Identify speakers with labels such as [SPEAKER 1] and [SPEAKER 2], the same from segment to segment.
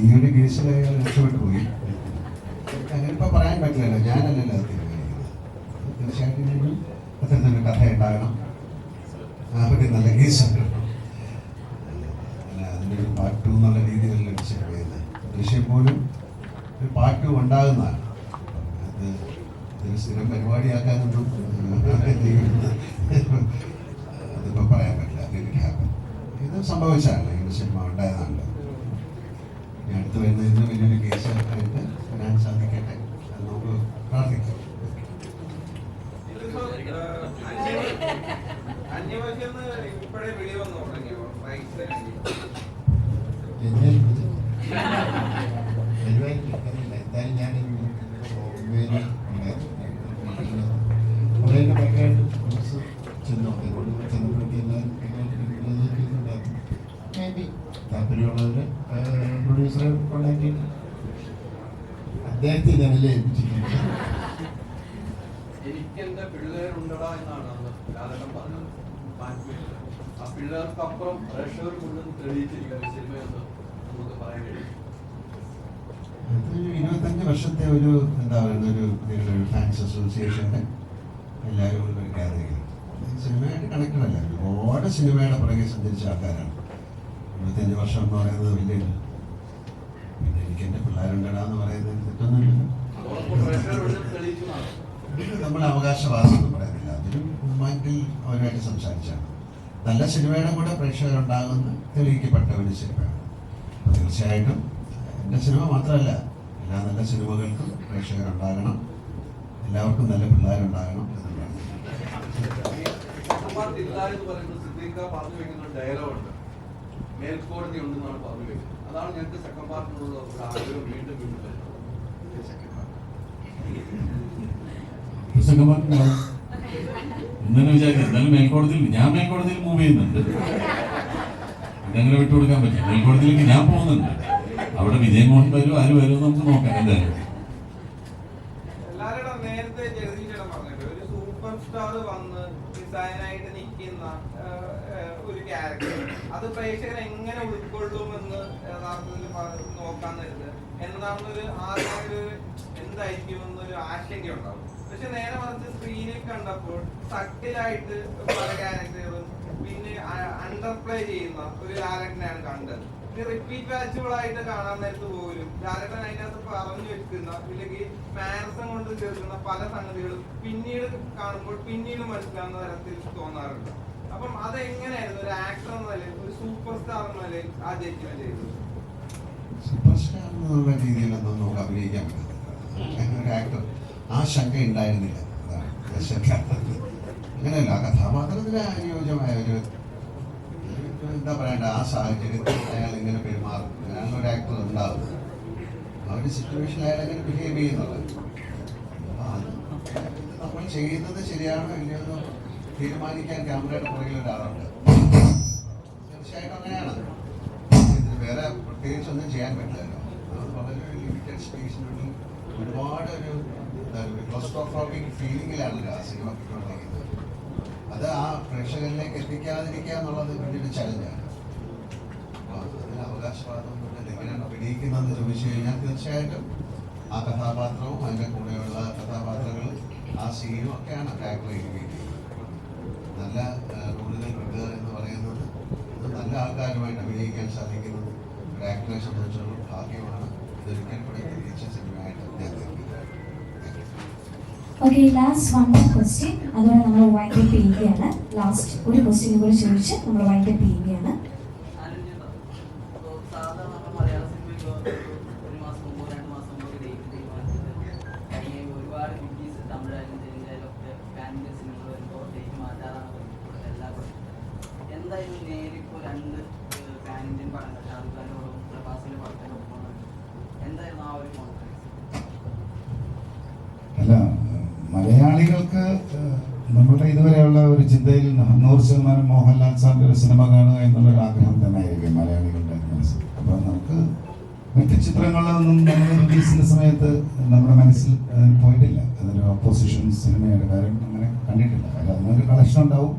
[SPEAKER 1] ഈ ഒരു കേസിൽ അയാൾ രക്ഷപ്പെട്ടു പോയി. അങ്ങനെ ഇപ്പൊ പറയാൻ പറ്റില്ലല്ലോ ഞാനല്ലല്ലോ അത് തീർച്ചയായിട്ടും അത്തരത്തിലൊരു കഥ ഉണ്ടാകണം അവർക്ക് നല്ല കേസ് അല്ല അതിന്റെ പാർട്ട് ടു എന്നുള്ള സിനിമ ഇത് ദൃശ്യം പോലും ഒരു പാർട്ട് ടു ഉണ്ടാകുന്നതാണ്. അത് ഇതൊരു സ്ഥിരം പരിപാടിയാക്കാനൊന്നും അതിപ്പോൾ പറയാൻ പറ്റില്ല. ഹാപ്പൻ ഇത് സംഭവിച്ചാണല്ലോ ഈ സിനിമ ഉണ്ടായതാണല്ലോ. ഇനി അടുത്ത് വരുന്ന ഇന്ന് വലിയൊരു കേസ് ആയിട്ട് വരാൻ സാധിക്കട്ടെ. നമുക്ക് പ്രാർത്ഥിക്കാം.
[SPEAKER 2] ഇപ്പോഴേ വെളി വന്നു തുടങ്ങിയോ?
[SPEAKER 3] താല്പര്യമുള്ളവർ പ്രൊഡ്യൂസറെ കോണ്ടാക്ട് ചെയ്ത് അദ്ദേഹത്തെ ഞാനല്ലേ ഏൽപ്പിച്ചിട്ടുണ്ട്
[SPEAKER 4] പിള്ളേരുണ്ടടാ എന്നാണ് അന്ന് പറഞ്ഞത്. ആ പിള്ളേർക്കപ്പുറം പ്രേക്ഷകർ മുഴുവൻ തെളിയിച്ചിരിക്കുന്ന സിനിമയെന്ന് നമുക്ക് പറയാൻ കഴിയും.
[SPEAKER 1] ഇരുപത്തഞ്ച് വർഷത്തെ ഒരു എന്താ പറയുന്ന ഒരു ഒരു ഫാൻസ് അസോസിയേഷന്റെ എല്ലാവരും ഒരു ഗ്യാതറിംഗ് സിനിമയായിട്ട് കണക്റ്റഡ് അല്ല. ഒരുപാട് സിനിമയുടെ പുറകെ സഞ്ചരിച്ച ആൾക്കാരാണ്. ഇരുപത്തഞ്ച് വർഷം എന്ന് പറയുന്നത് വലിയ പിന്നെ എനിക്ക് എന്റെ പിള്ളേരുണ്ടടാന്ന് പറയുന്നത് തെറ്റൊന്നുമില്ല. നമ്മുടെ അവകാശവാദം എന്ന് പറയുന്നില്ല അതിലും മൈൻഡിൽ അവരുമായിട്ട് സംസാരിച്ചാണ്. നല്ല സിനിമയുടെ കൂടെ പ്രേക്ഷകരുണ്ടാകുമെന്ന് തെളിയിക്കപ്പെട്ട ഒരു സിനിമയാണ്. അപ്പോൾ തീർച്ചയായിട്ടും എന്റെ സിനിമ മാത്രമല്ല എല്ലാ നല്ല സിനിമകൾക്കും പ്രേക്ഷകരുണ്ടാകണം. എല്ലാവർക്കും നല്ല പിള്ളേരുണ്ടാകണം എന്നുള്ളതാണ്.
[SPEAKER 4] മേൽക്കോടതി ഉണ്ടെന്നാണ് പറഞ്ഞു വെച്ചത്. അതാണ് ഞങ്ങൾക്ക് സെക്കൻഡ് പാർട്ടിനുള്ള ഒരു ആഗ്രഹം. വീണ്ടും വീണ്ടും വരുന്നത്
[SPEAKER 5] പുസ്തകമാർക്കുണ്ടാവും എന്നു വിചാരിക്കാം എന്നാലും മേൽക്കോടതിയിൽ ഞാൻ മേൽക്കോടതിയിൽ മൂവ് ചെയ്യുന്നുണ്ട്. ഇതങ്ങനെ വിട്ടുകൊടുക്കാൻ പറ്റില്ല. മേൽക്കോടതിയിലേക്ക് ഞാൻ പോകുന്നുണ്ട്. അവിടെ വിജയ് മോഹൻ വരും ആര് വരും നമുക്ക് നോക്കാം എന്തായാലും.
[SPEAKER 2] നേരത്തെ ചേട്ടൻ പറഞ്ഞിട്ട് ഒരു സൂപ്പർ സ്റ്റാർ വന്ന് ഡിസൈനായിട്ട് ക്യാരക്ടർ അത് പ്രേക്ഷകരെ എങ്ങനെ ഉൾക്കൊള്ളുമെന്ന് യഥാർത്ഥത്തിൽ നോക്കാൻ നേരത്ത് എന്താണെന്നൊരു ആദ്യം ഒരു എന്തായിരിക്കും എന്നൊരു ആശങ്കയുണ്ടാവും. പക്ഷെ നേരെ മറിച്ച് സ്ക്രീനിൽ കണ്ടപ്പോൾ സട്ടിലായിട്ട് പല ക്യാരക്ടറും പിന്നെ അണ്ടർപ്ലേ ചെയ്യുന്ന ഒരു ലാലട്ടനെയാണ് കണ്ടത്. ഇനി റിപ്പീറ്റ് വാച്ചുകളായിട്ട് കാണാൻ നേരത്ത് പോലും ലാലട്ടൻ അതിനകത്ത് പറഞ്ഞു വെക്കുന്ന ഇല്ലെങ്കിൽ മാനസം കൊണ്ട് ചേർക്കുന്ന പല സംഗതികളും പിന്നീട് കാണുമ്പോൾ പിന്നീട് മനസ്സിലാവുന്ന തരത്തിൽ തോന്നാറുണ്ട്. അപ്പം അതെങ്ങനെയായിരുന്നു ഒരു ആക്ടർ എന്ന നിലയിൽ ഒരു സൂപ്പർ സ്റ്റാർ
[SPEAKER 1] എന്നുള്ള രീതിയിലൊന്നും നമുക്ക് അഭിനയിക്കാൻ പറ്റില്ല. ആക്ടർ ആ ശങ്ക ഉണ്ടായിരുന്നില്ല. അങ്ങനെയല്ല ആ കഥാപാത്രത്തിന് അനുയോജ്യമായ ഒരു എന്താ പറയണ്ട ആ സാഹചര്യത്തിൽ അയാൾ എങ്ങനെ പെരുമാറും. അങ്ങനെയാണ് ഒരു ആക്ടർ ഉണ്ടാവുന്നത്. ആ ഒരു സിറ്റുവേഷൻ അയാൾ എങ്ങനെ ബിഹേവ് ചെയ്യുന്നുള്ളത് നമ്മൾ ചെയ്യുന്നത് ശരിയാണോ ഇല്ലയോ എന്ന് തീരുമാനിക്കാൻ ക്യാമറയുടെ പുറകിൽ ഒരാളുണ്ട്. ലിമിറ്റഡ് സ്പേസിനുള്ളിൽ ഒരുപാട് ഒരു ക്ലോസ്ട്രോഫോബിക് ഫീലിങ്ങിലാണ് ആ സിനിമ കിട്ടുകൊണ്ടിരിക്കുന്നത് അത് ആ പ്രേക്ഷകരിലേക്ക് എത്തിക്കാതിരിക്കുക എന്നുള്ളത് വലിയൊരു ചലഞ്ചാണ് അപ്പോൾ അതിന് അവകാശവാദമൊന്നുമില്ല എങ്ങനെയാണ് അഭിനയിക്കുന്നതെന്ന് ചോദിച്ചു കഴിഞ്ഞാൽ തീർച്ചയായിട്ടും ആ കഥാപാത്രവും അതിന്റെ കൂടെയുള്ള കഥാപാത്രങ്ങൾ ആ സീനും ഒക്കെയാണ് ടാക്കിൾ ചെയ്യുന്നത്. നല്ല കൂടുതൽ കിട്ടുക എന്ന് പറയുന്നത് നല്ല ആൾക്കാരുമായിട്ട് അഭിനയിക്കാൻ സാധിക്കുന്നത് ഒരു ആക്ടറെ സംബന്ധിച്ചുള്ള ഭാഗ്യമാണ്.
[SPEAKER 6] ഓക്കെ ലാസ്റ്റ് വൺ ക്വസ്റ്റ്യൻ അതുപോലെ നമ്മൾ വൈൻഡ് അപ്പ് ചെയ്യുകയാണ്. ലാസ്റ്റ് ഒരു ക്വസ്റ്റ്യൻ കൂടി ചോദിച്ച് നമ്മൾ വൈൻഡ് അപ്പ് ചെയ്യുകയാണ്.
[SPEAKER 7] എന്തായാലും നേരിപ്പോൾ രണ്ട് പാൻ ഇന്ത്യൻ പടങ്ങൾ ഷാറുഖ് ഖാനോടും പ്രഭാസിന്റെ പടത്തിനൊപ്പം എന്തായിരുന്നു ആ ഒരു കോൺഫിഡൻസ്
[SPEAKER 8] അല്ല മലയാളികൾക്ക് നമ്മുടെ ഇതുവരെയുള്ള ഒരു ചിന്തയിൽ നൂറ് ശതമാനം മോഹൻലാൽ സാറിന്റെ ഒരു സിനിമ കാണുക എന്നുള്ളൊരു ആഗ്രഹം തന്നെ ആയിരിക്കും മലയാളികളുടെ മനസ്സിൽ. അപ്പോൾ നമുക്ക് മറ്റു ചിത്രങ്ങളൊന്നും നമ്മൾ റിലീസിന്റെ സമയത്ത് നമ്മുടെ മനസ്സിൽ പോയിട്ടില്ല. അതൊരു ഓപ്പോസിഷൻ സിനിമയുടെ കാര്യം അങ്ങനെ കണ്ടിട്ടില്ല. കാര്യം അതിനൊരു കളക്ഷൻ ഉണ്ടാവും.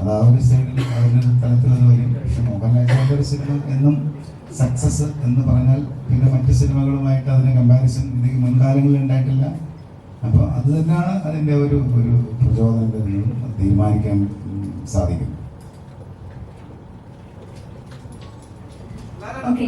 [SPEAKER 8] അത് ആ ഒരു സൈഡിൽ അതിനൊരു തലത്തിൽ അത് വരും പക്ഷെ മോഹൻലാൽ സാറിന്റെ ഒരു സിനിമ എന്നും സക്സസ് എന്ന് പറഞ്ഞാൽ പിന്നെ മറ്റു സിനിമകളുമായിട്ട് അതിന് കമ്പാരിസൺ ഇതിന് മുൻകാലങ്ങളിൽ ഉണ്ടായിട്ടില്ല. അപ്പോൾ അത് തന്നെയാണ് അതിന്റെ ഒരു ഒരു പ്രചോദനം തീരുമാനിക്കാൻ സാധിക്കുന്നത് ഓക്കെ